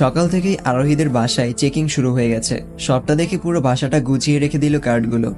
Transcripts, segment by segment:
সকাল থেকেই আরোহীদের বাসায় চেকিং শুরু হয়ে গেছে। সবটা দেখে পুরো বাসাটা গুছিয়ে রেখে দিল কার্ডগুলো।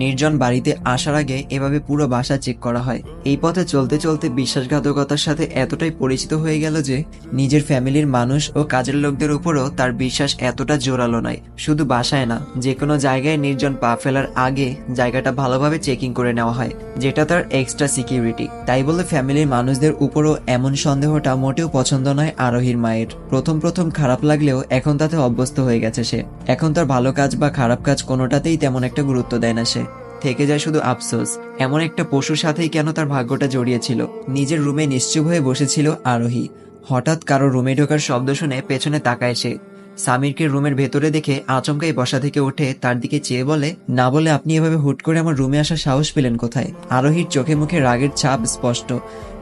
নির্জন বাড়িতে আসার আগে এভাবে পুরো বাসা চেক করা হয়। এই পথে চলতে চলতে বিশ্বাসঘাতকতার সাথে এতটাই পরিচিত হয়ে গেল যে, নিজের ফ্যামিলির মানুষ ও কাজের লোকদের উপরও তার বিশ্বাস এতটা জোরালো নয়। শুধু বাসায় না যে কোনো জায়গায় নির্জন পা ফেলার আগে জায়গাটা ভালোভাবে চেকিং করে নেওয়া হয়, যেটা তার এক্সট্রা সিকিউরিটি তাই বলে ফ্যামিলির মানুষদের উপরও এমন সন্দেহটা মোটেও পছন্দ নয় আরোহীর মায়ের। প্রথম প্রথম খারাপ লাগলেও এখন তাতে অভ্যস্ত হয়ে গেছে সে। এখন তার ভালো কাজ বা খারাপ কাজ কোনোটাতেই তেমন একটা গুরুত্ব দেয় না সে। থেকে যায় শুধু আফসোস। এমন একটা পশুর সাথেই কেন তার ভাগ্যটা জড়িয়েছিল? নিজের রুমে নিশ্চুপ হয়ে বসেছিল আরোহী। হঠাৎ কারও রুমে ঢোকার শব্দ শুনে পেছনে তাকায় সে। সামিরকে রুমের ভেতরে দেখে আচমকাই বসা থেকে উঠে তার দিকে চেয়ে বলে, না বলে আপনি এভাবে হুট করে আমার রুমে আসার সাহস পেলেন কোথায়? আরোহীর চোখে মুখে রাগের ছাপ স্পষ্ট।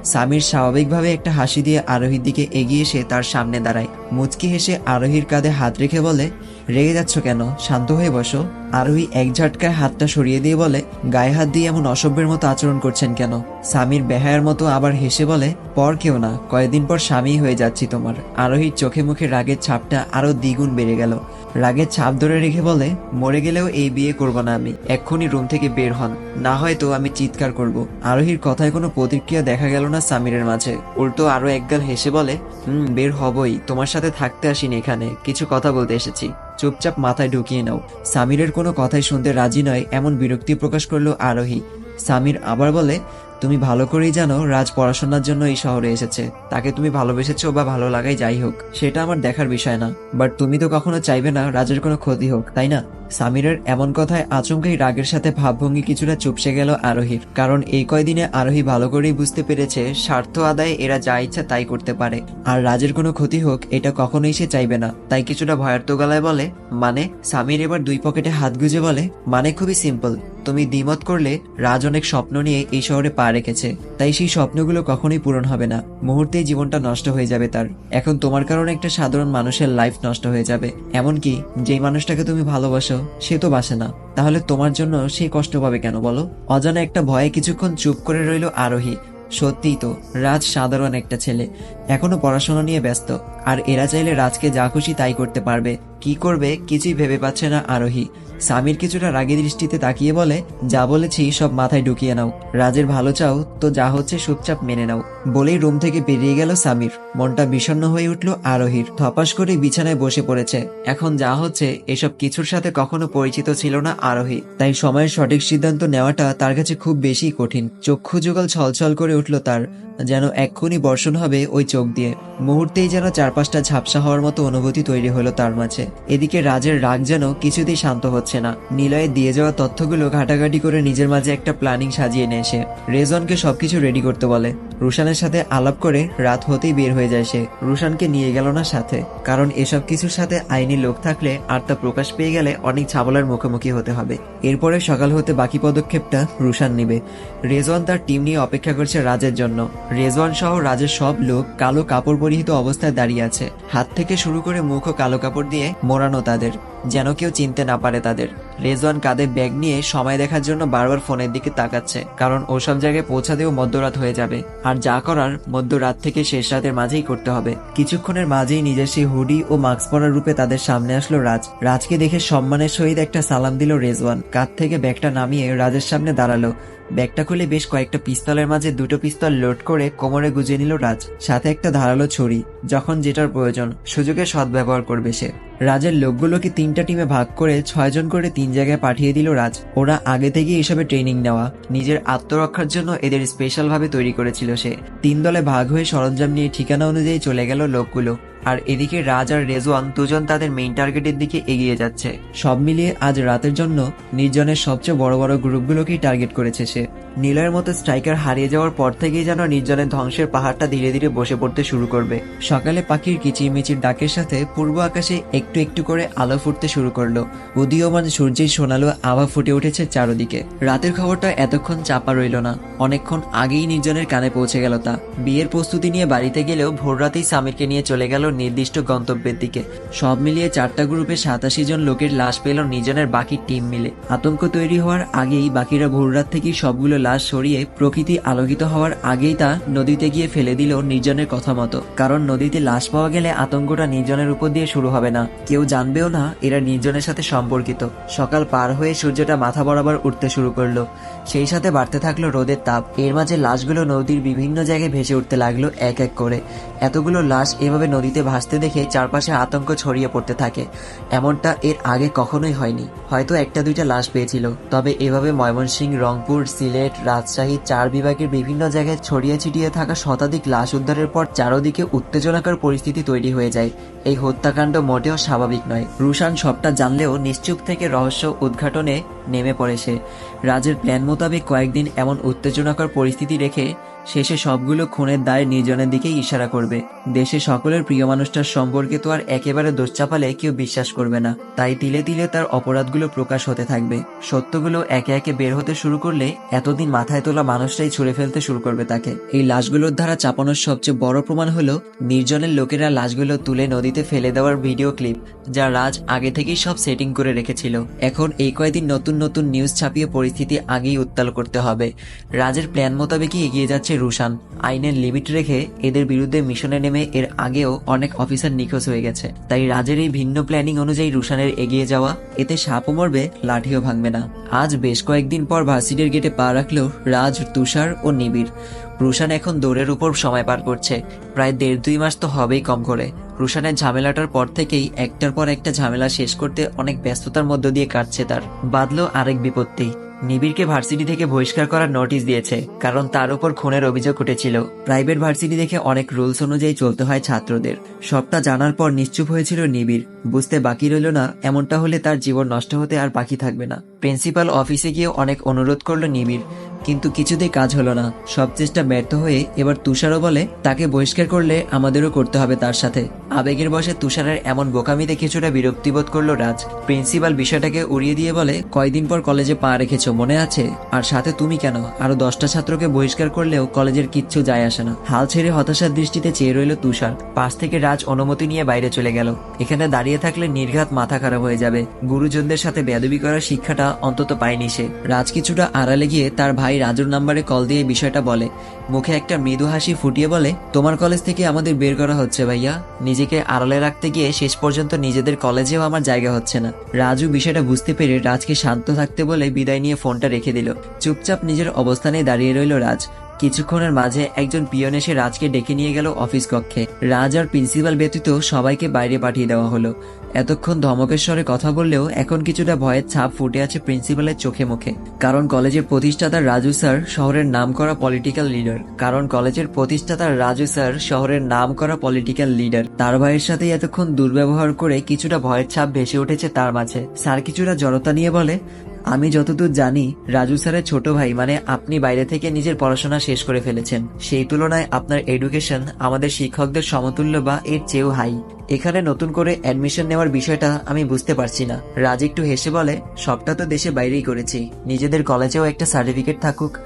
সামির স্বাভাবিকভাবে একটা হাসি দিয়ে আরোহীর দিকে এগিয়ে এসে তার সামনে দাঁড়ায়। মুচকি হেসে আরোহীর কাঁধে হাত রেখে বলে, রেগে যাচ্ছ কেন? শান্ত হয়ে বসো। আরোহী এক ঝটকায় হাতটা সরিয়ে দিয়ে বলে, গায়ে হাত দিয়ে এমন অসভ্যের মতো আচরণ করছেন কেন? সামির বেহায়ার মতো আবার হেসে বলে, পর কেউ না, কয়েকদিন পর স্বামী হয়ে যাচ্ছি তোমার। আরোহীর চোখে মুখে রাগের ছাপটা আরও দ্বিগুণ বেড়ে গেল। রাগের ছাপ ধরে রেখে বলে, মরে গেলেও এই বিয়ে করব না আমি, এক্ষুনি রুম থেকে বের হন, না হয়তো আমি চিৎকার করব। আরোহীর কথায় কোনো প্রতিক্রিয়া দেখা গেল না সামিরের মাঝে। উল্টো আরও একগাল হেসে বলে, হুম, বের হবই, তোমার সাথে থাকতে আসিনি এখানে, কিছু কথা বলতে এসেছি। চুপচাপ মাথায় ঢুকিয়ে নাও। সামিরের কোনো কথাই শুনতে রাজি নয়, এমন বিরক্তি প্রকাশ করল আরোহী। সামির আবার বলে, তুমি ভালো করেই জানো রাজ পড়াশোনার জন্য এই শহরে এসেছে। তাকে তুমি ভালোবেসেছো বা ভালো লাগাই যাই হোক, সেটা আমার দেখার বিষয় না। বাট তুমি তো কখনো চাইবে না রাজের কোনো ক্ষতি হোক, তাই না? সামিরের এমন কথায় আচমকাই রাগের সাথে ভাবভঙ্গি কিছুটা চুপসে গেল আরোহীর কারণ এই কয়দিনে আরোহী ভালো করেই বুঝতে পেরেছে, স্বার্থ আদায়ে এরা যা ইচ্ছা তাই করতে পারে। আর রাজের কোনো ক্ষতি হোক, এটা কখনোই সে চাইবে না। তাই কিছুটা ভয়ার্থ গলায় বলে মানে? সামির এবার দুই পকেটে হাত গুজে বলে মানে খুবই সিম্পল। তুমি দ্বিমত করলে রাজ অনেক স্বপ্ন নিয়ে এই শহরে পা রেখেছে। তাই সেই স্বপ্নগুলো কখনোই পূরণ হবে না। মুহূর্তেই জীবনটা নষ্ট হয়ে যাবে তার। এখন তোমার কারণে একটা সাধারণ মানুষের লাইফ নষ্ট হয়ে যাবে। এমনকি যেই মানুষটাকে তুমি ভালোবাসো সে তো বাসে না। তাহলে তোমার জন্য সে কষ্ট পাবে কেন বলো? অজানা একটা ভয়ে কিছুক্ষণ চুপ করে রইল আরোহী। সত্যিই তো, রাজ সাধারণ একটা ছেলে। এখনও পড়াশোনা নিয়ে ব্যস্ত। আর এরা চাইলে রাজকে যা খুশি তাই করতে পারবে। কি করবে কিছুই ভেবে পাচ্ছে না আরোহী। সামির কিছুটা রাগী দৃষ্টিতে তাকিয়ে বলে, যা বলেছি সব মাথায় ঢুকিয়ে নাও। রাজের ভালো চাও তো যা হচ্ছে চুপচাপ মেনে নাও। বলেই রুম থেকে বেরিয়ে গেল সামির মনটা বিষণ্ণ হয়ে উঠল আরোহীর। থপাস করে বিছানায় বসে পড়েছে। এখন যা হচ্ছে, এসব কিছুর সাথে কখনো পরিচিত ছিল না আরোহী। তাই সময়ের সঠিক সিদ্ধান্ত নেওয়াটা তার কাছে খুব বেশি কঠিন। চক্ষু যুগল ছলছল করে উঠল তার, যেন এক্ষুনি বর্ষণ হবে ওই চোখ দিয়ে। মুহূর্তেই যেন চারপাশটা ঝাপসা হওয়ার মতো অনুভূতি তৈরি হলো তার মাঝে। এদিকে রাজের রাগ যেন কিছুতেই শান্ত হচ্ছে না। নিলয়ে দিয়ে যাওয়া তথ্যগুলো ঘাটাঘাটি করে নিজের মাঝে একটা প্ল্যানিং সাজিয়ে নিয়ে এসে রেজনকে সবকিছু রেডি করতে বলে। রুশানের সাথে আলাপ করে রাত হতেই বের হয়ে যায় সে। রুশানকে নিয়ে গেল না সাথে, কারণ এসব কিছুর সাথে আইনি লোক থাকলে আর তা প্রকাশ পেয়ে গেলে অনেক ঝামেলার মুখোমুখি হতে হবে। এরপরে সকাল হতে বাকি পদক্ষেপটা রুশান নিবে। রেজওয়ান তার টিম নিয়ে অপেক্ষা করছে রাজের জন্য। রেজওয়ান সহ রাজের সব লোক কালো কাপড় পরিহিত অবস্থায় দাঁড়িয়ে আছে। হাত থেকে শুরু করে মুখ ও কালো কাপড় দিয়ে মোড়ানো তাদের, যেন কেউ চিনতে না পারে তাদের। রেজওয়ান কাঁধে ব্যাগ নিয়ে সময় দেখার জন্য বারবার ফোনের দিকে তাকাচ্ছে, কারণ ওসব জায়গায় পৌঁছাতেও মধ্যরাত হয়ে যাবে। আর যা করার মধ্যরাত থেকে শেষ রাতের মাঝেই করতে হবে। কিছুক্ষণের মাঝেই নিজের সেই হুডি ও মাস্ক পরার রূপে তাদের সামনে আসলো রাজ। রাজকে দেখে সম্মানের সহিত একটা সালাম দিল রেজওয়ান। কাঁধ থেকে ব্যাগটা নামিয়ে রাজের সামনে দাঁড়াল। ব্যাগটা খুলে বেশ কয়েকটা পিস্তলের মাঝে দুটো পিস্তল লোড করে কোমরে গুজে নিল রাজ, সাথে একটা ধারালো ছড়ি যখন যেটার প্রয়োজন, সুযোগে সদ্ব্যবহার করবে সে। রাজের লোকগুলোকে তিনটা টিমে ভাগ করে ছয়জন করে তিন জায়গায় পাঠিয়ে দিল রাজ। ওরা আগে থেকে এসবে ট্রেনিং নেওয়া, নিজের আত্মরক্ষার জন্য এদের স্পেশাল ভাবে তৈরি করেছিল সে। তিন দলে ভাগ হয়ে সরঞ্জাম নিয়ে ঠিকানা অনুযায়ী চলে গেল লোকগুলো। আর এদিকে রাজ আর রেজওয়ান দুজন তাদের মেইন টার্গেটের দিকে এগিয়ে যাচ্ছে। সব মিলিয়ে আজ রাতের জন্য নির্জনের সবচেয়ে বড় বড় গ্রুপগুলোকেই টার্গেট করেছে সে। নীলয়ের মতো স্ট্রাইকার হারিয়ে যাওয়ার পর থেকেই যেন নির্জনের ধ্বংসের পাহাড়টা ধীরে ধীরে বসে পড়তে শুরু করবে। সকালে পাখির কিচিরমিচির ডাকের সাথে পূর্ব আকাশে একটু একটু করে আলো ফুটতে শুরু করল। উদীয়মান সূর্যের সোনালো আভা ফুটে উঠেছে চারদিকে। রাতের খবরটা এতক্ষণ চাপা রইল না। অনেকক্ষণ আগেই নির্জনের কানে পৌঁছে গেল তা। বিয়ের প্রস্তুতি নিয়ে বাড়িতে গেলেও ভোর রাতেই সামিরকে নিয়ে চলে গেল নির্দিষ্ট গন্তব্যের দিকে। সব মিলিয়ে চারটা গ্রুপে সাতাশি জন লোকের লাশ পেল নির্জনের বাকি টিম মিলে। আতঙ্ক তৈরি হওয়ার আগেই বাকিরা ভোর রাত থেকেই সবগুলো লাশ সরিয়ে প্রকৃতি আলোকিত হওয়ার আগেই তা নদীতে গিয়ে ফেলে দিল নির্জনের কথা মতো। কারণ নদীতে লাশ পাওয়া গেলে আতঙ্কটা নির্জনের উপর দিয়ে শুরু হবে না। কেউ জানবেও না এরা নির্জনের সাথে সম্পর্কিত। সকাল পার হয়ে সূর্যটা মাথা বরাবর উঠতে শুরু করল। সেই সাথে বাড়তে থাকল রোদের তাপ। এর মাঝে লাশগুলো নদীর বিভিন্ন জায়গায় ভেসে উঠতে লাগল এক এক করে। এতগুলো লাশ এভাবে নদীতে ভাসতে দেখে চারপাশে আতঙ্ক ছড়িয়ে পড়তে থাকে। এমনটা এর আগে কখনোই হয়নি। হয়তো একটা দুইটা লাশ পেয়েছিল। তবে এভাবে ময়মনসিংহ, রংপুর, সিলেট রাজশাহী চার বিভাগের বিভিন্ন জায়গায় ছড়িয়ে ছিটিয়ে থাকা শতাধিক লাশ উদ্ধারের পর চারদিকে উত্তেজনাকর পরিস্থিতি তৈরি হয়ে যায়। এই হত্যাকাণ্ড মোটেও স্বাভাবিক নয়। রুশান সবটা জানলেও নিশ্চুপ থেকে রহস্য উদ্ঘাটনে নেমে পড়ে সে। রাজের প্ল্যান মোতাবেক কয়েকদিন এমন উত্তেজনাকর পরিস্থিতি রেখে শেষে সবগুলো খুনের দায় নির্জনের দিকেই ইশারা করবে। দেশে সকলের প্রিয় মানুষটার সম্পর্কে তো আর একেবারে দোষ চাপালে কেউ বিশ্বাস করবে না। তাই তিলে তিলে তার অপরাধগুলো প্রকাশ হতে থাকবে। সত্যগুলো একে একে বের হতে শুরু করলে এতদিন মাথায় তোলা মানুষটাই ছুড়ে ফেলতে শুরু করবে তাকে। এই লাশগুলোর দ্বারা চাপানোর সবচেয়ে বড় প্রমাণ হলো, নির্জনের লোকেরা লাশগুলো তুলে নদীতে ফেলে দেওয়ার ভিডিও ক্লিপ, যা রাজ আগে থেকেই সব সেটিং করে রেখেছিল। এখন এই কয়েকদিন নতুন নতুন নিউজ ছাপিয়ে পরিস্থিতি আগেই উত্তাল করতে হবে। রাজের প্ল্যান মোতাবেকই এগিয়ে যাচ্ছে রুশান আইনের লিমিট রেখে এদের বিরুদ্ধে মিশনে নেমে এর আগেও অনেক অফিসার নিখোঁজ হয়ে গেছে। তাই রাজের এই ভিন্ন প্ল্যানিং অনুযায়ী রুশানের এগিয়ে যাওয়া, এতে সাপও মরবে, লাঠিও ভাঙবে না। আজ বেশ কয়েকদিন পর ভার্সিটির গেটে পা রাখল রাজ, তুষার ও নিবিড়। রুশান এখন দৌড়ের উপর সময় পার করছে। প্রায় দেড় দুই মাস তো হবেই কম করে। রুশানের ঝামেলাটার পর থেকেই একটার পর একটা ঝামেলা শেষ করতে অনেক ব্যস্ততার মধ্য দিয়ে কাটছে তার। বাদলো আরেক বিপত্তি। নিবিড়কে ভার্সিটি থেকে বহিষ্কার করার নোটিশ দিয়েছে, কারণ তার উপর খুনের অভিযোগ উঠেছিল। প্রাইভেট ভার্সিটি দেখে অনেক রুলস অনুযায়ী চলতে হয় ছাত্রদের। সবটা জানার পর নিশ্চুপ হয়েছিল নিবিড়। বুঝতে বাকি রইল না, এমনটা হলে তার জীবন নষ্ট হতে আর বাকি থাকবে না। প্রিন্সিপাল অফিসে গিয়ে অনেক অনুরোধ করল নিবিড়। কিন্তু কিছুতেই কাজ হলো না। সব চেষ্টা ব্যর্থ হয়ে এবার তুষারও বলে, তাকে বহিষ্কার করলে আমাদেরও করতে হবে তার সাথে। আবেগের বসে তুষারের এমন বোকামিতে কিছুটা বিরক্তিবোধ করল রাজ। প্রিন্সিপাল বিষয়টাকে উড়িয়ে দিয়ে বলে, কয়দিন পর কলেজে পা রেখেছো, মনে আছে? আর সাথে তুমি কেন? আরও দশটা ছাত্রকে বহিষ্কার করলেও কলেজের কিচ্ছু যায় আসে না। হাল ছেড়ে হতাশার দৃষ্টিতে চেয়ে রইল তুষার। পাশ থেকে রাজ অনুমতি নিয়ে বাইরে চলে গেল। এখানে দাঁড়িয়ে থাকলে নির্ঘাত মাথা খারাপ হয়ে যাবে। গুরুজনদের সাথে বেদবি করার শিক্ষাটা অন্তত পায়নি সে। রাজ কিছুটা আড়ালে গিয়ে তার ভাই রাজুর নাম্বারে কল দিয়ে বিষয়টা বলে। মুখে একটা মৃদু হাসি ফুটিয়ে বলে, তোমার কলেজ থেকে আমাদের বের করা হচ্ছে ভাইয়া। নিজেকে আড়ালে রাখতে গিয়ে শেষ পর্যন্ত নিজেদের কলেজেও আমার জায়গা হচ্ছে না। রাজু বিষয়টা বুঝতে পেরে রাজকে শান্ত থাকতে বলে বিদায় নিয়ে ফোনটা রেখে দিল। চুপচাপ নিজের অবস্থানে দাঁড়িয়ে রইল রাজ। কিছুক্ষণের মাঝে একজন পিয়ন এসে রাজকে ডেকে নিয়ে গেল অফিস কক্ষে। রাজ আর প্রিন্সিপাল ব্যতীত সবাইকে বাইরে পাঠিয়ে দেওয়া হলো। এতক্ষণ ধমকের স্বরে কথা বললেও এখন কিছুটা ভয়ের ছাপ ফুটে আছে প্রিন্সিপালের চোখে মুখে। কারণ কলেজের প্রতিষ্ঠাতা রাজু স্যার শহরের নাম করা পলিটিক্যাল লিডার কারণ কলেজের প্রতিষ্ঠাতা রাজু স্যার শহরের নাম করা পলিটিক্যাল লিডার তার ভাইয়ের সাথে এতক্ষণ দুর্ব্যবহার করে কিছুটা ভয়ের ছাপ ভেসে উঠেছে তার মাঝে। স্যার কিছুটা জড়তা নিয়ে বলে আমি যতদূর জানি, রাজু স্যারের ছোট ভাই মানে আপনি বাইরে থেকে নিজের পড়াশোনা শেষ করে ফেলেছেন। সেই তুলনায় আপনার এডুকেশন আমাদের শিক্ষকদের সমতুল্য বা এর চেয়েও হাই এখানে নতুন করে অ্যাডমিশন নেওয়ার বিষয়টা আমি বুঝতে পারছি না। রাজ একটু হেসে বলে, সবটা তো দেশে বাইরেই করেছি। নিজেদের কলেজেও একটা সার্টিফিকেট থাকুক।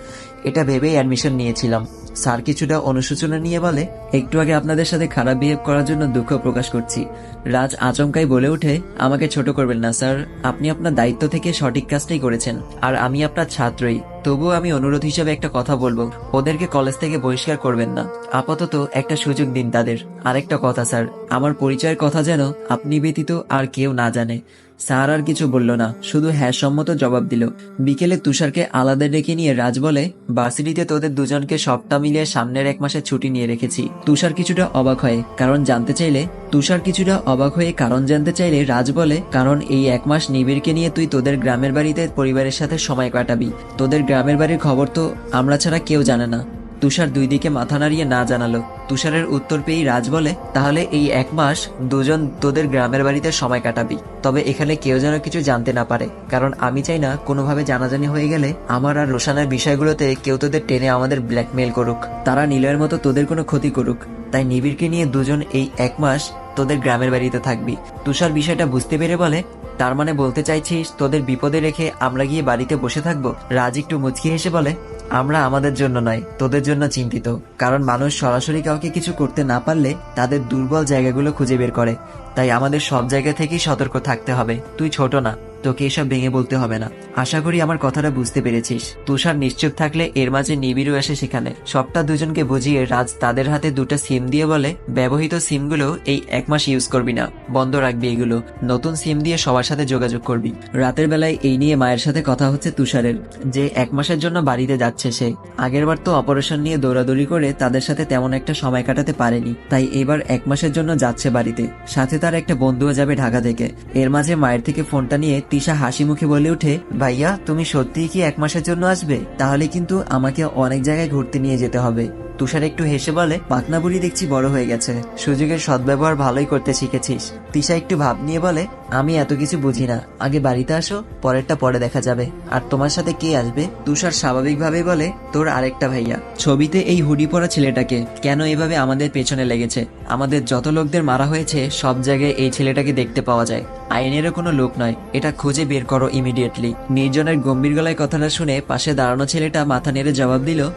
এটা ভেবেই অ্যাডমিশন নিয়েছিলাম। স্যার কিছুটা অনুশোচনা নিয়ে বলে, একটু আগে আপনাদের সাথে খারাপ বিহেভ করার জন্য দুঃখ প্রকাশ করছি। রাজ আচমকাই বলে ওঠে, আমাকে ছোট করবেন না, স্যার। আপনি আপনার দায়িত্ব থেকে সঠিক কাজটাই করেছেন, আর আমি আপনার ছাত্রই। তবুও আমি অনুরোধ হিসেবে একটা কথা বলব, ওদেরকে কলেজ থেকে বহিষ্কার করবেন না। আপাতত একটা সুযোগ দিন তাদের। আরেকটা কথা, স্যার, আমার পরিচয়ের কথা যেন আপনি ব্যতীত আর কেউ না জানে। স্যার আর কিছু বলল না, শুধু হ্যাঁ সম্মত জবাব দিল। বিকেলে তুষারকে আলাদা ডেকে নিয়ে রাজ বলে ভার্সিটিতে তোদের দুজনকে সবটা মিলিয়ে সামনের এক মাসের ছুটি নিয়ে রেখেছি। তুষার কিছুটা অবাক হয়, কারণ জানতে চাইলে, তুষার কিছুটা অবাক হয়ে কারণ জানতে চাইলে রাজ বলে, কারণ এই এক মাস নিবিড়কে নিয়ে তুই তোদের গ্রামের বাড়িতে পরিবারের সাথে সময় কাটাবি। তোদের গ্রামের বাড়ির খবর তো আমরা ছাড়া কেউ জানে না। তুষার দুই দিকে মাথা নাড়িয়ে না জানালো। তুষারের উত্তর পেয়েই রাজ বলে, তাহলে এই এক মাস দুজন তোদের গ্রামের বাড়িতে সময় কাটাবি। তবে এখানে কেউ যেন কিছু জানতে না পারে। কারণ আমি চাই না কোনোভাবে জানাজানি হয়ে গেলে আমার আর রোশানের বিষয়গুলোতে কেউ তোদের টেনে আমাদের ব্ল্যাকমেল করুক। তারা নিলয়ের মতো তোদের কোনো ক্ষতি করুক। তাই নিবিড়কে নিয়ে দুজন এই এক মাস তোদের গ্রামের বাড়িতে থাকবি। তুষার বিষয়টা বুঝতে পেরে বলে, তার মানে বলতে চাইছিস তোদের বিপদে রেখে আমরা গিয়ে বাড়িতে বসে থাকব? রাজ একটু মুচকি হেসে বলে আমরা আমাদের জন্য নয়, তোদের জন্য চিন্তিত। কারণ মানুষ সরাসরি কাউকে কিছু করতে না পারলে তাদের দুর্বল জায়গাগুলো খুঁজে বের করে। তাই আমাদের সব জায়গা থেকেই সতর্ক থাকতে হবে। তুই ছোট না। তোকে এসব ভেঙে বলতে হবে না। আশা করি আমার কথাটা বুঝতে পেরেছিস। তুষার নিশ্চুপ থাকলে এর মাঝে নিবিড়ু আসে সেখানে। সবটা দুজনকে বুঝিয়ে রাজ তাদের হাতে দুটো সিম দিয়ে বলে, ব্যবহৃত সিমগুলো এই এক মাস ইউজ করবি না। বন্ধ রাখবি এগুলো। নতুন সিম দিয়ে সবার সাথে যোগাযোগ করবি। রাতের বেলায় এই নিয়ে মায়ের সাথে কথা হচ্ছে তুষারের। যে এক মাসের জন্য বাড়িতে যাচ্ছে সে। আগেরবার তো অপারেশন নিয়ে দৌড়াদৌড়ি করে তাদের সাথে তেমন একটা সময় কাটাতে পারেনি। তাই এবার এক মাসের জন্য যাচ্ছে বাড়িতে। সাথে তার একটা বন্ধুও যাবে ঢাকা থেকে। এর মাঝে মায়ের থেকে ফোনটা নিয়ে তিশা হাসি মুখে বলে উঠে ভাইয়া, তুমি সত্যিই কি এক মাসের জন্য আসবে? তাহলে কিন্তু আমাকে অনেক জায়গায় ঘুরতে নিয়ে যেতে হবে। তুষার একটু হেসে বলে পাকনা বুড়ি দেখছি বড় হয়ে গেছে। সুযোগের সদ্ব্যবহার ভালোই করতে শিখেছিস। তিশা একটু ভাব নিয়ে বলে আমি এত কিছু বুঝি না। আগে বাড়িতে আসো, পরেরটা পরে দেখা যাবে। আর তোমার সাথে কে আসবে? তুষার স্বাভাবিকভাবে বলে, তোর আরেকটা ভাইয়া। ছবিতে এই হুডি পরা ছেলেটাকে কেন এভাবে আমাদের পেছনে লেগেছে? আমাদের যত লোকদের মারা হয়েছে, সব জায়গায় এই ছেলেটাকে দেখতে পাওয়া যায়। আইনেরও কোনো লোক নয়। এটা খুঁজে বের করো ইমিডিয়েটলি নির্জনের গম্ভীর গলায় কথাটা শুনে পাশে দাঁড়ানো ছেলেটা মাথা নেড়ে জবাব দিল,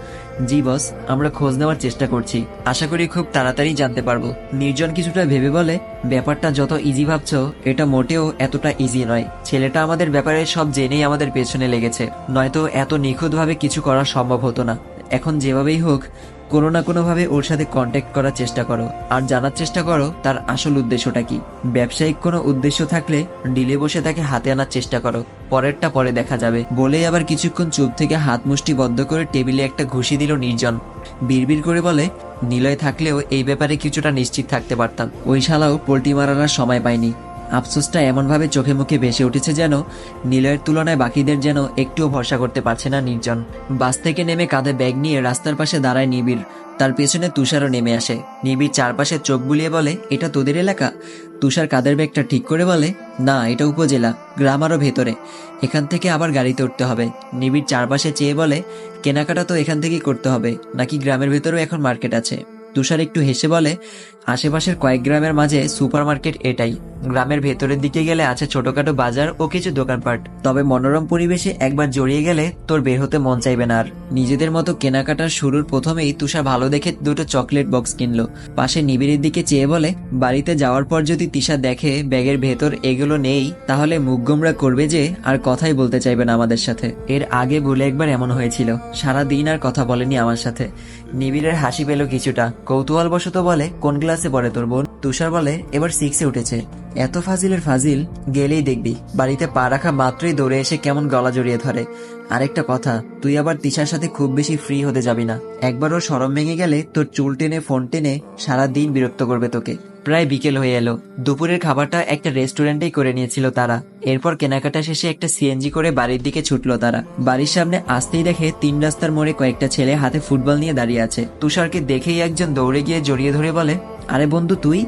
জি, বস, আমরা খোঁজ নেওয়ার চেষ্টা করছি। আশা করি খুব তাড়াতাড়ি জানতে পারব। নির্জন কিছুটা ভেবে বলে ব্যাপারটা যত ইজি ভাবছ, এটা মোটেও এতটা ইজি নয়। ছেলেটা আমাদের ব্যাপারে সব জেনেই আমাদের পেছনে লেগেছে। নয়তো এত নিখুঁতভাবে কিছু করা সম্ভব হতো না। এখন যেভাবেই হোক কোনো না কোনোভাবে ওর সাথে কন্ট্যাক্ট করার চেষ্টা করো। আর জানার চেষ্টা করো, তার আসল উদ্দেশ্যটা কি। ব্যবসায়িক কোনো উদ্দেশ্য থাকলে ডিলে বসে তাকে হাতে আনার চেষ্টা করো। পরেরটা পরে দেখা যাবে। বলেই আবার কিছুক্ষণ চুপ থেকে হাত মুষ্টি বদ্ধ করে টেবিলে একটা ঘুষি দিল নির্জন। বিড়বিড় করে বলে, নিলয় থাকলেও এই ব্যাপারে কিছুটা নিশ্চিত থাকতে পারতাম। ওই শালাও পোল্টি মারানোর সময় পায়নি। আফসোসটা এমনভাবে চোখে মুখে ভেসে উঠেছে যেন নিলয়ের তুলনায় বাকিদের যেন একটুও ভরসা করতে পারছে না নির্জন। বাস থেকে নেমে কাঁধে ব্যাগ নিয়ে রাস্তার পাশে দাঁড়ায় নিবিড়। তার পেছনে তুষারও নেমে আসে। নিবিড় চারপাশে চোখ বুলিয়ে বলে, এটা তোদের এলাকা? তুষার কাদের ব্যাগটা ঠিক করে বলে, না, এটা উপজেলা, গ্রাম আরও ভেতরে। এখান থেকে আবার গাড়িতে উঠতে হবে। নিবিড় চারপাশে চেয়ে বলে, কেনাকাটা তো এখান থেকেই করতে হবে, নাকি গ্রামের ভেতরেও এখন মার্কেট আছে? তুষার একটু হেসে বলে, আশেপাশের কয়েক গ্রামের মাঝে সুপারমার্কেট এটাই। গ্রামের ভেতরের দিকে গেলে আছে ছোটখাটো বাজার ও কিছু দোকানপাট। তবে মনোরম পরিবেশে একবার জড়িয়ে গেলে তোর বের হতে মন চাইবে না আর। নিজেদের মতো কেনাকাটার শুরুর প্রথমেই তুষার ভালো দেখে দুটো চকলেট বক্স কিনলো। পাশে নিবিড়ের দিকে চেয়ে বলে, বাড়িতে যাওয়ার পর যদি তিশা দেখে ব্যাগের ভেতর এগুলো নেই, তাহলে মুখ গোমরা করবে যে আর কথাই বলতে চাইবে না আমাদের সাথে। এর আগে বলে একবার এমন হয়েছিল। সারা দিন আর কথা বলেনি আমার সাথে। নিবিড়ের হাসি পেল কিছুটা। কৌতূহল বশত বলে কোন ক্লাসে পড়ে তোর বোন? তুষার বলে, এবার সিক্সে উঠেছে। এত ফাজিলের ফাজিল, গেলেই দেখবি। বাড়িতে পা রাখা মাত্রই দৌড়ে এসে কেমন গলা জড়িয়ে ধরে। আরেকটা কথা, তুই আবার তিশার সাথে খুব বেশি ফ্রি হতে যাবি না। একবার ওর সরম ভেঙে গেলে তোর চুল টেনে ফোন টেনে সারা দিন বিরক্ত করবে তোকে। প্রায় বিকেল হয়ে এলো। দুপুরের খাবারটা একটা রেস্টুরেন্টেই করে নিয়েছিল তারা। এরপর কেনাকাটা শেষে একটা সিএনজি করে বাড়ির দিকে ছুটলো তারা। বাড়ির সামনে আসতেই দেখে তিন রাস্তার মোড়ে কয়েকটা ছেলে হাতে ফুটবল নিয়ে দাঁড়িয়ে আছে। তুষারকে দেখেই একজন দৌড়ে গিয়ে জড়িয়ে ধরে বলে আরে বন্ধু, তুই?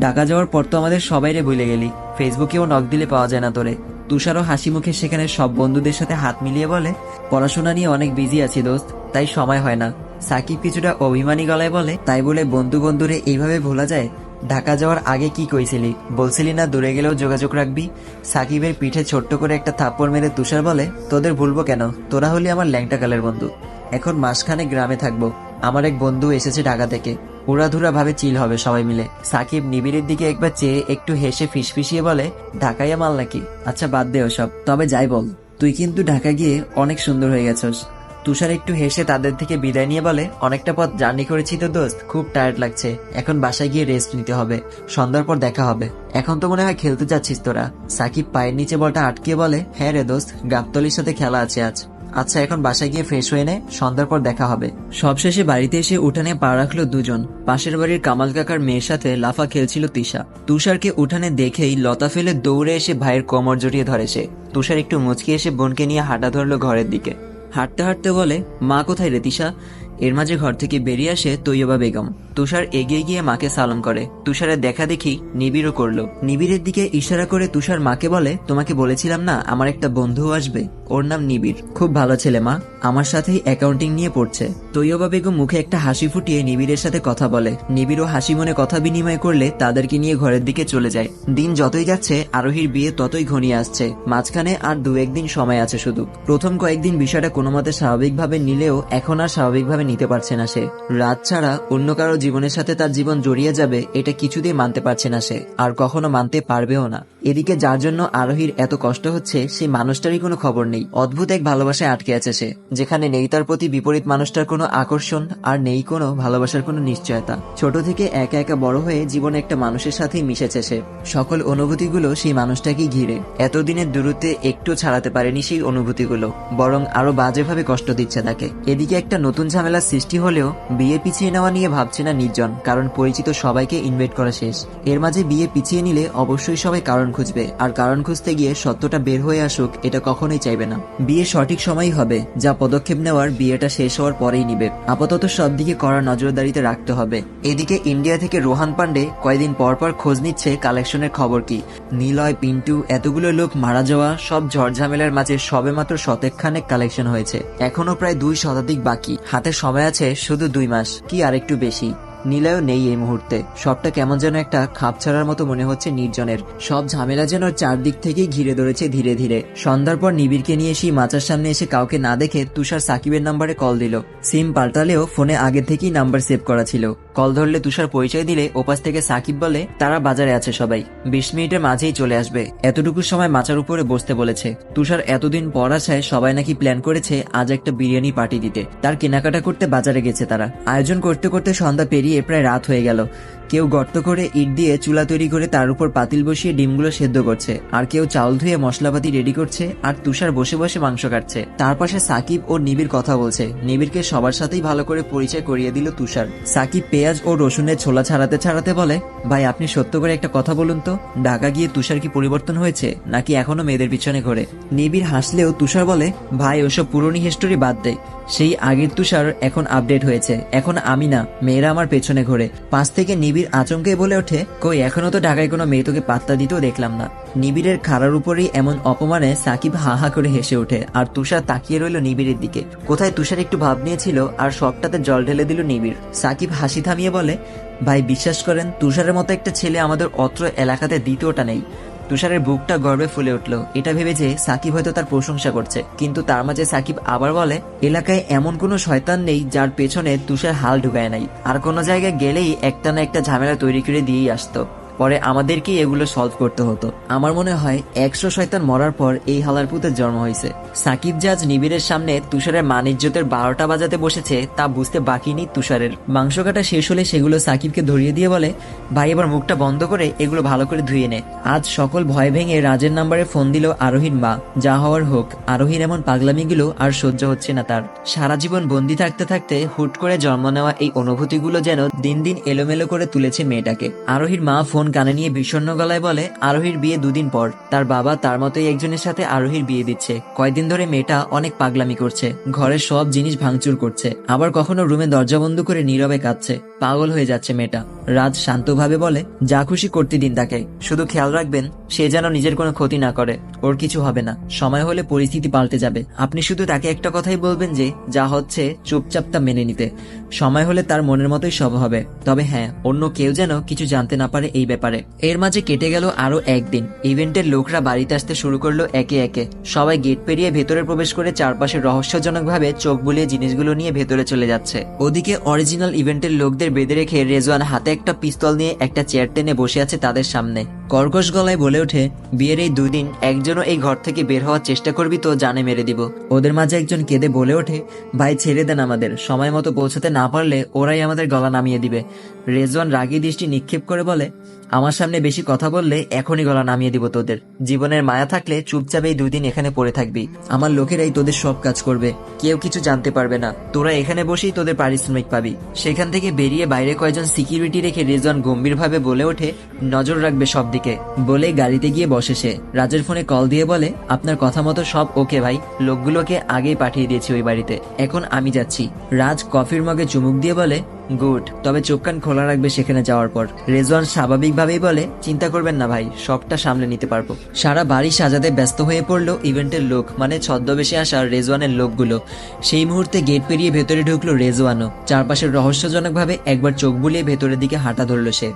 ঢাকা যাওয়ার পর তো আমাদের সবাইরে ভুলে গেলি। ফেসবুকেও নক দিলে পাওয়া যায় না তোরে। তুষারও হাসি মুখে সেখানে সব বন্ধুদের সাথে হাত মিলিয়ে বলে, পড়াশোনা নিয়ে অনেক বিজি আছি দোস্ত, তাই সময় হয় না। সাকিব কিছুটা অভিমানী গলায় বলে, তাই বলে বন্ধু বন্ধুরে এইভাবে ভোলা যায়? ঢাকা যাওয়ার আগে কি কইছিলি? বলছিলি না দূরে গেলেও যোগাযোগ রাখবি? সাকিবের পিঠে ছোট্ট করে একটা থাপ্পড় মেরে তুষার বলে, তোদের ভুলবো কেন? তোরা হলি আমার ল্যাংটা কালের বন্ধু। এখন মাসখানে গ্রামে থাকব। আমার এক বন্ধু এসেছে ঢাকা থেকে। উড়াধুরা ভাবে চিল হবে সবাই মিলে। সাকিব নিবিড়ের দিকে একবার চেয়ে একটু হেসে ফিসফিসিয়ে বলে ঢাকাইয়া মাল নাকি? আচ্ছা বাদ দে ওসব। তবে যাই বল, তুই কিন্তু ঢাকা গিয়ে অনেক সুন্দর হয়ে গেছস। তুষার একটু হেসে তাদের থেকে বিদায় নিয়ে বলে, অনেকটা পথ জার্নি করেছি তো দোস্ত, খুব টায়ার্ড লাগছে। এখন বাসায় গিয়ে রেস্ট নিতে হবে। সন্ধ্যার পর দেখা হবে। এখন তো মনে হয় খেলতে যাচ্ছিস তোরা। সাকিব পায়ের নিচে বলটা আটকিয়ে বলে হ্যাঁ রে দোস্ত, গাবতলির সাথে খেলা আছে আজ। আচ্ছা এখন বাসায় গিয়ে ফ্রেশ হয়ে নে, সন্ধ্যার পর দেখা হবে। সবশেষে বাড়িতে এসে উঠানে পা রাখল দুজন। পাশের বাড়ির কামাল কাকার মেয়ের সাথে লাফা খেলছিল তিশা। তুষারকে উঠানে দেখেই লতা ফেলে দৌড়ে এসে ভাইয়ের কোমর জড়িয়ে ধরে সে। তুষার একটু মুচকি এসে বোনকে নিয়ে হাঁটা ধরলো ঘরের দিকে। হাঁটতে হাঁটতে বলে, মা কোথায় রে তিশা? এর মাঝে ঘর থেকে বেরিয়ে আসে তৈয়বা বেগম। তুষার এগিয়ে গিয়ে মাকে সালাম করে। তুষারের দেখা দেখি নিবিড়ও করল। নিবিড়ের দিকে ইশারা করে তুষার মাকে বলে, তোমাকে বলেছিলাম না, আমার একটা বন্ধু আসবে। ওর নাম নিবিড়। খুব ভালো ছেলে মা। আমার সাথেই অ্যাকাউন্টিং নিয়ে পড়ছে। তৈয়বা বেগম মুখে একটা হাসি ফুটিয়ে নিবিড়ের সাথে কথা বলে। নিবিড়ও হাসি মনে কথা বিনিময় করলে তাদেরকে নিয়ে ঘরের দিকে চলে যায়। দিন যতই যাচ্ছে, আরোহীর বিয়ে ততই ঘনিয়ে আসছে। মাঝখানে আর দু একদিন সময় আছে শুধু। প্রথম কয়েকদিন বিষয়টা কোনো মতে স্বাভাবিকভাবে নিলেও এখন আর স্বাভাবিকভাবে নিতে পারছে না সে। রাত ছাড়া অন্য কারও জীবনের সাথে তার জীবন জড়িয়ে যাবে, এটা কিছুতেই মানতে পারছে না সে, আর কখনো মানতে পারবেও না। এদিকে যার জন্য আরোহীর এত কষ্ট হচ্ছে, সেই মানুষটারই কোনো খবর নেই। অদ্ভুত এক ভালোবাসায় আটকে আছে সে, যেখানে নেই তার প্রতি বিপরীত মানুষটার কোনো আকর্ষণ, আর নেই কোনো ভালোবাসার কোনো নিশ্চয়তা। ছোট থেকে একা একা বড় হয়ে জীবনে একটা মানুষের সাথেই মিশেছে সে। সকল অনুভূতিগুলো সেই মানুষটাকেই ঘিরে। এতদিনের দূরত্বে একটু ছাড়াতে পারেনি সেই অনুভূতিগুলো, বরং আরও বাজেভাবে কষ্ট দিচ্ছে তাকে। এদিকে একটা নতুন ঝামেলার সৃষ্টি হলেও বিয়ে পিছিয়ে নেওয়া নিয়ে ভাবছে না নির্জন, কারণ পরিচিত সবাইকে ইনভাইট করা শেষ। এর মাঝে বিয়ে পিছিয়ে নিলে অবশ্যই সবাই কারণ খুঁজবে, আর কারণ খুঁজতে গিয়ে সত্যটা বের হয়ে আসুক, এটা কখনোই চাইবে না। বিয়ে সঠিক সময়ই হবে, যা পদক্ষেপ নেওয়ার বিয়েটা শেষ হওয়ার পরেই নিবে। আপাতত সব দিকে কড়া নজরদারিতে রাখতে হবে। এদিকে ইন্ডিয়া থেকে রোহান পান্ডে কয়েকদিন পর পর খোঁজ নিচ্ছে কালেকশনের খবর কি। নিলয়, পিন্টু, এতগুলো লোক মারা যাওয়া, সব ঝড়ঝামেলার মাঝে সবেমাত্র শতেকখানেক কালেকশন হয়েছে। এখনও প্রায় দুই শতাধিক বাকি। হাতে সময় আছে শুধু দুই মাস। কি আর একটু বেশি? নীলায়ও নেই এই মুহূর্তে। সবটা কেমন যেন একটা খাপ ছাড়ার মতো মনে হচ্ছে নির্জনের। সব ঝামেলা যেন চারদিক থেকেই ঘিরে ধরেছে ধীরে ধীরে। সন্ধ্যার পর নিবিড়কে নিয়ে সেই মাচার সামনে এসে কাউকে না দেখে তুষার সাকিবের নাম্বারে কল দিল। সিম পাল্টালেও ফোনে আগে থেকেই নাম্বার সেভ করা ছিল। কল ধরলে তুষার পরিচয় দিলে ওপাশ থেকে সাকিব বলে, তারা বাজারে আছে সবাই। বিশ মিনিটের মাঝেই চলে আসবে। এতটুকু সময় মাচার উপরে বসতে বলেছে। তুষার এতদিন পর আসায় সবাই নাকি প্ল্যান করেছে আজ একটা বিরিয়ানি পার্টি দিতে। তার কেনাকাটা করতে বাজারে গেছে তারা। আয়োজন করতে করতে সন্ধ্যা পেরিয়ে প্রায় রাত হয়ে গেল। কেউ গর্ত করে ইট দিয়ে চুলা তৈরি করে তার উপর পাতিল বসিয়ে ডিমগুলো সেদ্ধ করছে, আর কেউ চাউল ধুয়ে মশলাপাতি রেডি করছে, আর তুষার বসে বসে মাংস কাটছে। তার পাশে সাকিব ও নিবির কথা বলছে। নিবিরকে সবার সাথেই ভালো করে পরিচয় করিয়ে দিল তুষার। সাকিব পেঁয়াজ ও রসুনের ছোলা ছাড়াতে ছাড়াতে বলে, ভাই, আপনি সত্য করে একটা কথা বলুন তো। ঢাকা গিয়ে তুষার কি পরিবর্তন হয়েছে, নাকি এখনও মেয়েদের পিছনে ঘোরে? নিবিড় হাসলেও তুষার বলে, ভাই, ওসব পুরনো হিস্টোরি বাদ দেয় সেই আগের তুষার এখন আপডেট হয়েছে। এখন আমি না, মেয়েরা আমার পেছনে ঘোরে। পাশ থেকে নিবিড় আচমকে বলে ওঠে, কই, এখনও তো ঢাকায় কোনো মেয়ে তোকে পাত্তা দিতেও দেখলাম না। নিবিড়ের খাড়ার উপরেই এমন অপমানে সাকিব হা হা করে হেসে ওঠে, আর তুষার তাকিয়ে রইল নিবিড়ের দিকে। কোথায় তুষার একটু ভাব নিয়েছিল, আর সবটাতে জল ঢেলে দিল নিবিড়। সাকিব হাসি থামিয়ে বলে, ভাই, বিশ্বাস করেন, তুষারের মতো একটা ছেলে আমাদের অত্র এলাকাতে দ্বিতীয়টা নেই। তুষারের বুকটা গর্বে ফুলে উঠল। এটা ভেবে যে সাকিব হয়তো তার প্রশংসা করছে। কিন্তু তার মাঝে সাকিব আবার বলে, এলাকায় এমন কোনো শয়তান নেই যার পেছনে তুষার হাল ঢুকায় নাই। আর কোনো জায়গায় গেলেই একটা না একটা ঝামেলা তৈরি করে দিয়েই আসতো। পরে আমাদেরকেই এগুলো সলভ করতে হতো। আমার মনে হয়, একশো শয়তান মরার পর এই হালার পুতের জন্ম হয়েছে। সাকিব জাজ নিবিড়ের সামনে তুষারের মানিজ্যতের বারোটা বাজাতে বসেছে, তা বুঝতে বাকি নেই তুষারের। মাংস কাটা শেষ হলে সেগুলো সাকিবকে ধরিয়ে দিয়ে বলে, ভাই, এবার মুখটা বন্ধ করে এগুলো ভালো করে ধুয়ে নে। আজ সকল ভয় ভেঙে রাজের নাম্বারে ফোন দিল আরোহীর মা। যা হওয়ার হোক, আরোহীর এমন পাগলামিগুলো আর সহ্য হচ্ছে না তার। সারা জীবন বন্দি থাকতে থাকতে হুট করে জন্ম নেওয়া এই অনুভূতিগুলো যেন দিন দিন এলোমেলো করে তুলেছে মেয়েটাকে। আরোহীর মা ফোন কানে নিয়ে বিষণ্ণ গলায় বলে, আরোহীর বিয়ে দুদিন পর। তার বাবা তার মতোই একজনের সাথে আরোহীর বিয়ে দিচ্ছে। কয়দিন ধরে মেয়েটা অনেক পাগলামি করছে। ঘরের সব জিনিস ভাঙচুর করছে। আবার কখনো রুমে দরজা বন্ধ করে নীরবে কাঁদছে। পাগল হয়ে যাচ্ছে মেয়েটা। রাজ শান্তভাবে বলে, যা খুশি করতে দিন তাকে। শুধু খেয়াল রাখবেন, সে যেন নিজের কোনো ক্ষতি না করে। ওর কিছু হবে না। সময় হলে পরিস্থিতি পাল্টে যাবে। আপনি শুধু তাকে একটা কথাই বলবেন যে, যা হচ্ছে চুপচাপ তা মেনে নিতে। সময় হলে তার মনের মতোই সব হবে। তবে হ্যাঁ অন্য কেউ যেন কিছু জানতে না পারে এই ব্যাপারে। এর মাঝে কেটে গেল আরও একদিন। ইভেন্টের লোকরা বাড়িতে আসতে শুরু করল একে একে। সবাই গেট পেরিয়ে ভেতরে প্রবেশ করে চারপাশে রহস্যজনকভাবে চোখ বুলিয়ে জিনিসগুলো নিয়ে ভেতরে চলে যাচ্ছে। ওদিকে অরিজিনাল ইভেন্টের লোকদের বেঁধে রেখে রেজওয়ান হাতে একটা পিস্তল নিয়ে একটা চেয়ার টেনে বসে আছে তাদের সামনে। কর্কশ গলায় বলে ওঠে, বিয়ের এই দুই দিন একজনও এই ঘর থেকে বের হওয়ার চেষ্টা করবি তো, জানে মেরে দিব। ওদের মাঝে একজন কেঁদে বলে ওঠে, ভাই, ছেড়ে দেন আমাদের। সময় মতো পৌঁছাতে না পারলে ওরাই আমাদের গলা নামিয়ে দিবে। রেজওয়ান রাগী দৃষ্টি নিক্ষেপ করে বলে, আমার সামনে বেশি কথা বললে এখনই গলা নামিয়ে দিব তোদের। জীবনের মায়া থাকলে চুপচাপ এই দুই দিন এখানে পড়ে থাকবি। আমার লোকেরাই তোদের সব কাজ করবে। কেউ কিছু জানতে পারবে না। তোরা এখানে বসেই তোদের পারিশ্রমিক পাবি। সেখান থেকে বেরিয়ে বাইরে কয়েকজন সিকিউরিটি রেখে রেজওয়ান গম্ভীরভাবে বলে ওঠে, নজর রাখবে সব দিকে। বলে গাড়িতে গিয়ে বসে সে। রাজের ফোনে কল দিয়ে বলে, আপনার কথা মতো সব ওকে ভাই। লোকগুলোকে আগেই পাঠিয়ে দিয়েছি ওই বাড়িতে। এখন আমি যাচ্ছি। রাজ কফির মগে চুমুক দিয়ে বলে, গুড, তবে চোখ কান খোলা রাখবে সেখানে যাওয়ার পর। রেজওয়ান স্বাভাবিকভাবেই বলে, চিন্তা করবেন না ভাই, সবটা সামলে নিতে পারব। সারা বাড়ি সাজাতে ব্যস্ত হয়ে পড়ল ইভেন্টের লোক মানে ছদ্মবেশে আসা রেজওয়ানের লোকগুলো। সেই মুহূর্তে গেট পেরিয়ে ভেতরে ঢুকলো রেজওয়ানও। চারপাশের রহস্যজনকভাবে একবার চোখ বুলিয়ে ভেতরের দিকে হাঁটা ধরলো সে।